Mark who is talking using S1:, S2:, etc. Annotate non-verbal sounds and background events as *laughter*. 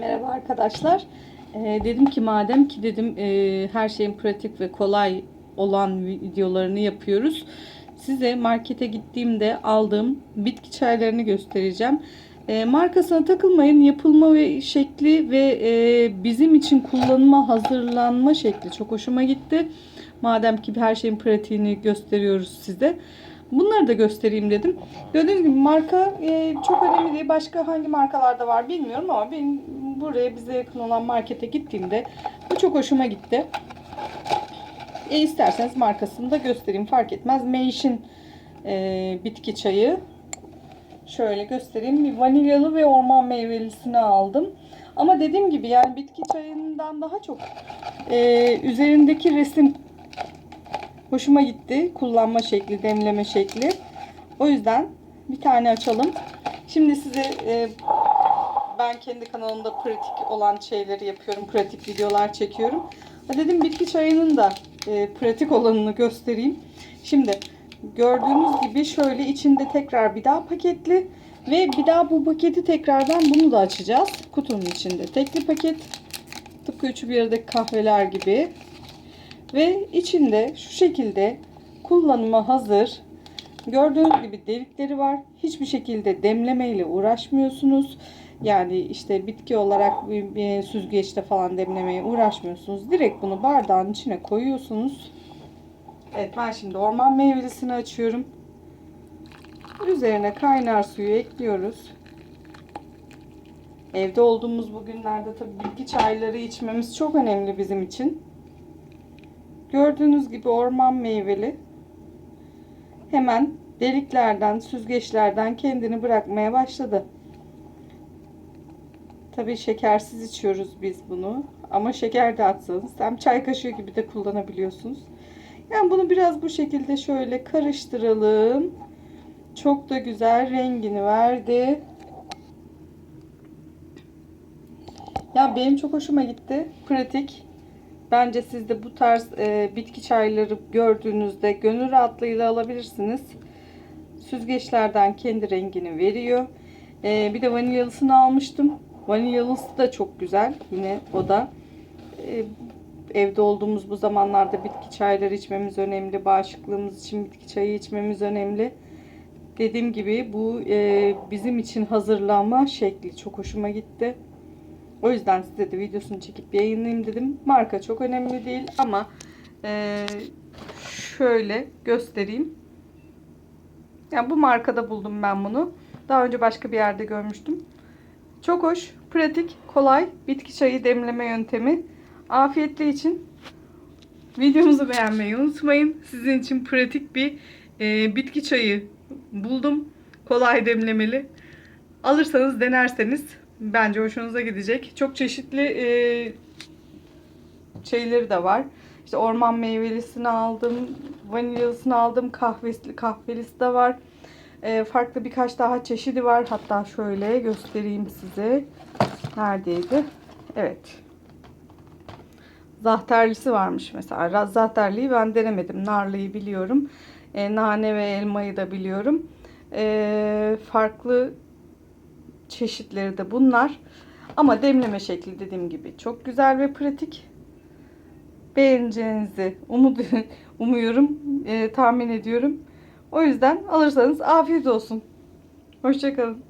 S1: Merhaba arkadaşlar. Ee, dedim ki madem ki dedim e, her şeyin pratik ve kolay olan videolarını yapıyoruz. Size markete gittiğimde aldığım bitki çaylarını göstereceğim. E, markasına takılmayın. Yapılma ve şekli ve e, bizim için kullanıma hazırlanma şekli çok hoşuma gitti. Madem ki her şeyin pratiğini gösteriyoruz size. Bunları da göstereyim dedim. Gördüğünüz gibi marka e, çok önemli değil. Başka hangi markalarda var bilmiyorum ama benim buraya bize yakın olan markete gittiğimde bu çok hoşuma gitti. E, isterseniz markasını da göstereyim fark etmez. Meyşin e, bitki çayı. Şöyle göstereyim. Bir vanilyalı ve orman meyvelisini aldım. Ama dediğim gibi yani bitki çayından daha çok e, üzerindeki resim hoşuma gitti. Kullanma şekli, demleme şekli. O yüzden bir tane açalım. Şimdi size e, ben kendi kanalımda pratik olan şeyleri yapıyorum. Pratik videolar çekiyorum. Ha dedim bitki çayının da e, pratik olanını göstereyim. Şimdi gördüğünüz gibi şöyle içinde tekrar bir daha paketli ve bir daha bu paketi tekrardan bunu da açacağız. Kutunun içinde tekli paket. Tıpkı üçü bir aradaki kahveler gibi. Ve içinde şu şekilde kullanıma hazır gördüğünüz gibi delikleri var. Hiçbir şekilde demlemeyle uğraşmıyorsunuz. Yani işte bitki olarak bir süzgeçte falan demlemeye uğraşmıyorsunuz. Direkt bunu bardağın içine koyuyorsunuz. Evet ben şimdi orman meyvelisini açıyorum. Üzerine kaynar suyu ekliyoruz. Evde olduğumuz bugünlerde tabii bitki çayları içmemiz çok önemli bizim için. Gördüğünüz gibi orman meyveli. Hemen deliklerden, süzgeçlerden kendini bırakmaya başladı. Tabii şekersiz içiyoruz biz bunu. Ama şeker de atsanız hem çay kaşığı gibi de kullanabiliyorsunuz. Yani bunu biraz bu şekilde şöyle karıştıralım. Çok da güzel rengini verdi. Ya benim çok hoşuma gitti. Pratik. Bence siz de bu tarz e, bitki çayları gördüğünüzde gönül rahatlığıyla alabilirsiniz. Süzgeçlerden kendi rengini veriyor. E, bir de vanilyalısını almıştım. Vanilyalısı da çok güzel. Yine o da e, evde olduğumuz bu zamanlarda bitki çayları içmemiz önemli. Bağışıklığımız için bitki çayı içmemiz önemli. Dediğim gibi bu e, bizim için hazırlanma şekli çok hoşuma gitti. O yüzden size de videosunu çekip yayınlayayım dedim. Marka çok önemli değil ama e, şöyle göstereyim. Yani bu markada buldum ben bunu. Daha önce başka bir yerde görmüştüm. Çok hoş, pratik, kolay bitki çayı demleme yöntemi. Afiyetli için videomuzu beğenmeyi unutmayın. Sizin için pratik bir e, bitki çayı buldum. Kolay demlemeli. Alırsanız denerseniz bence hoşunuza gidecek. Çok çeşitli e, şeyleri de var. İşte orman meyvelisini aldım, vanilyalısını aldım, kahvesi, kahvelisi de var. E, farklı birkaç daha çeşidi var. Hatta şöyle göstereyim size. Neredeydi? Evet. Zahterlisi varmış mesela. Zahterliyi ben denemedim. Narlıyı biliyorum. E, nane ve elmayı da biliyorum. E, farklı çeşitleri de bunlar. Ama demleme şekli dediğim gibi çok güzel ve pratik. Beğeneceğinizi umut, *laughs* umuyorum, e, tahmin ediyorum. O yüzden alırsanız afiyet olsun. Hoşçakalın.